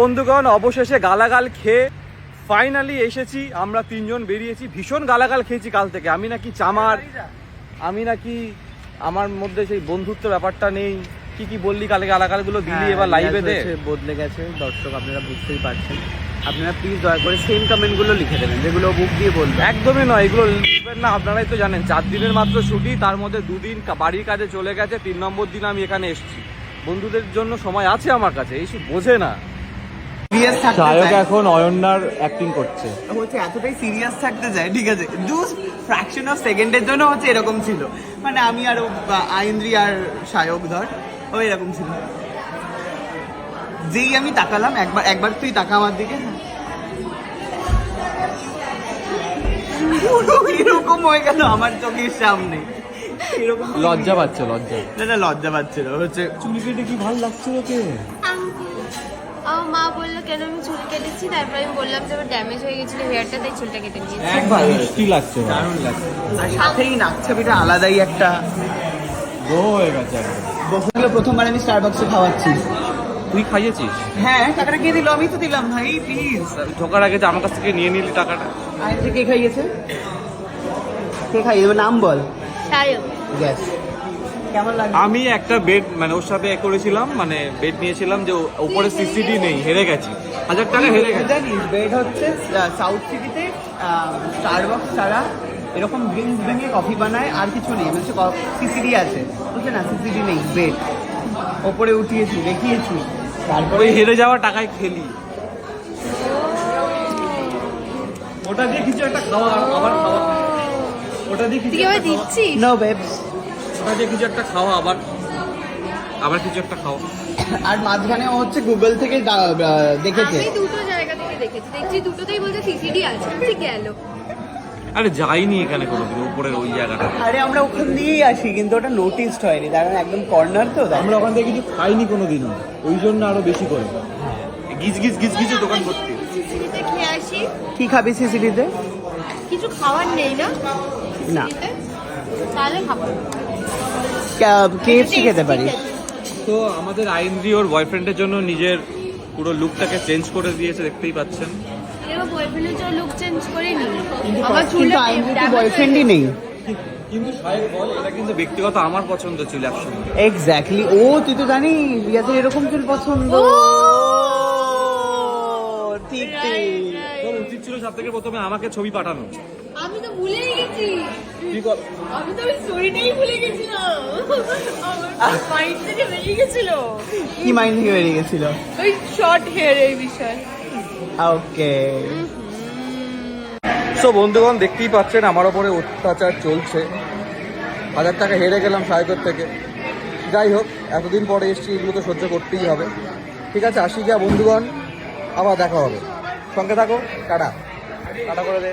বন্ধুগণ অবশেষে গালাগাল খেয়ে ফাইনালি এসেছি। আমরা তিনজন বেরিয়েছি। ভীষণ গালাগাল খেয়েছি কাল থেকে। আমি নাকি চামার আমি নাকি আমার মধ্যে সেই বন্ধুত্ব ব্যাপারটা নেই। কি কি বললি কালকে গালাগালগুলো? দিলি হ্যাঁ, এবার লাইভে দে। বদলে গেছে। দর্শক আপনারা বুঝতেই পারছেন। আপনারা প্লিজ দয়া করে সেম কমেন্টগুলো লিখে দেবেন যেগুলো বুক দিয়ে বলবেন। একদমই নয় এগুলো লিখবেন না আপনারাই তো জানেন। চার দিনের মাত্র ছুটি তার মধ্যে দুদিন বাড়ির কাজে চলে গেছে তিন নম্বর দিন আমি এখানে এসেছি। বন্ধুদের জন্য সময় আছে আমার কাছে এইসব বোঝে না। সিরিয়াস থাকতে চায়। এখন অয়ন্যার অ্যাক্টিং করছে। হচ্ছে এতটাই সিরিয়াস থাকতে চায় ঠিক আছে? জাস্ট ফ্র্যাকশন অফ সেকেন্ডের জন্য হচ্ছে এরকম ছিল। মানে আমি আর আইন্দ্রি আর সায়ক ধর ও এরকম ছিল। যেই আমি তাকালাম একবার একবার তুই তাকা আমার দিকে। এরকম হয়ে গেল আমার চোখের সামনে। লজ্জা পাচ্ছে লজ্জা। না না লজ্জা পাচ্ছিল হচ্ছে চুলি কেটে কি ভালো লাগছে ওকে। আমার মা বলল কেন আমি চুল কেটেছি? তারপর আমি বললাম যে আমার ড্যামেজ হয়ে গেছিল হেয়ারটা তাই চুলটা কেটে নিয়েছি। একবার। মিষ্টি লাগছে। দারুণ লাগছে। আর সাথেই নাকছাবিটা আলাদাই একটা গো হয়ে গেছে। প্রথমবার আমি স্টারবাক্সে খাওয়াচ্ছি। তুই খাইয়েছিস? হ্যাঁ টাকাটা কে দিল? আমি তো দিলাম ভাই প্লিজ ঢোকার আগে যে আমার কাছ থেকে নিয়ে নিলি টাকাটা। আইন কে খাইয়েছে? কে খাইয়ে দেবে? নাম বল। সায়ক। গ্যাস আমি একটা বেড মানে ওর সাথে এ করেছিলাম মানে বেড নিয়েছিলাম যে ও- উপরে সিসিডি নেই হেরে গেছি। হাজার টাকা হেরে গেছে। বেড হচ্ছে সাউথ সিটিতে স্টারবাক্স ছাড়া এরকম ড্রিঙ্কস ভেঙে কফি বানায় আর কিছু নেই হচ্ছে সিসিডি আছে। বুঝছে না সিসিডি নেই বেড ওপরে উঠিয়েছি দেখিয়েছি। তারপরে হেরে যাওয়া টাকায় খেলি। ওটা দিয়ে কিছু একটা খাওয়া আবার খাওয়া। ওটা দিয়ে কিছু। দিচ্ছিস? নো বেবস ওটা দিয়ে কিছু একটা খাওয়া আবার আবার কিছু একটা খাওয়া। আর মাঝখানে ও হচ্ছে গুগল থেকে দেখেছে। আমি দুটো জায়গা থেকে দেখেছি। দেখছি দুটোতেই বলছে সিসিডি আছে ঠিক গেল। আরে যাইনি এখানে কোনোদিন উপরের ওই জায়গাটা। আরে আমরা ওখান দিয়েই আসি কিন্তু ওটা নোটিসড হয়নি। কারণ একদম কর্নার তো আমরা ওখান থেকে কিছু খাইনি কোনোদিনও। ওই জন্য আরও বেশি করে। গিজ গিজ গিজ গিজ দোকান করতে। সিসিডিতে খেয়ে আসি। কি খাবি সিসিডিতে কিছু খাওয়ার নেই না না। তাহলে খাব। কেএফসি খেতে পারিস তো আমাদের আইনদি ওর বয়ফ্রেন্ডের জন্য নিজের পুরো লুকটাকে চেঞ্জ করে দিয়েছে দেখতেই পাচ্ছেন। বয়ফ্রেন্ডের জন্য লুক চেঞ্জ করে আমার চুলটা বয়ফ্রেন্ডই নেই। কিন্তু সাহেব বল এটা কিন্তু ব্যক্তিগত আমার পছন্দ ছিল একসময় এক্স্যাক্টলি ও তুই তো জানিস রিয়াদের এরকম চুল পছন্দ। ঠিক ঠিক। তোর উচিত ছিল সব থেকে প্রথমে আমাকে ছবি পাঠানো। আমি তো ভুলেই গেছি। আমি তো স্টোরিটাই ভুলে গেছিলাম। আমার মাইন্ড থেকে বেরিয়ে গেছিল। কি মাইন্ড থেকে বেরিয়ে গেছিল? ওই শর্ট হেয়ার এই বিষয়। ওকে সো বন্ধুগণ দেখতেই পাচ্ছেন আমার ওপরে অত্যাচার চলছে। হাজার টাকা হেরে গেলাম সাহেবের থেকে। যাই হোক এতদিন পরে এসছি এগুলো তো সহ্য করতেই হবে। ঠিক আছে আসি গিয়া বন্ধুগণ। আবার দেখা হবে। সঙ্গে থাকো টাটা। টাটা করে দে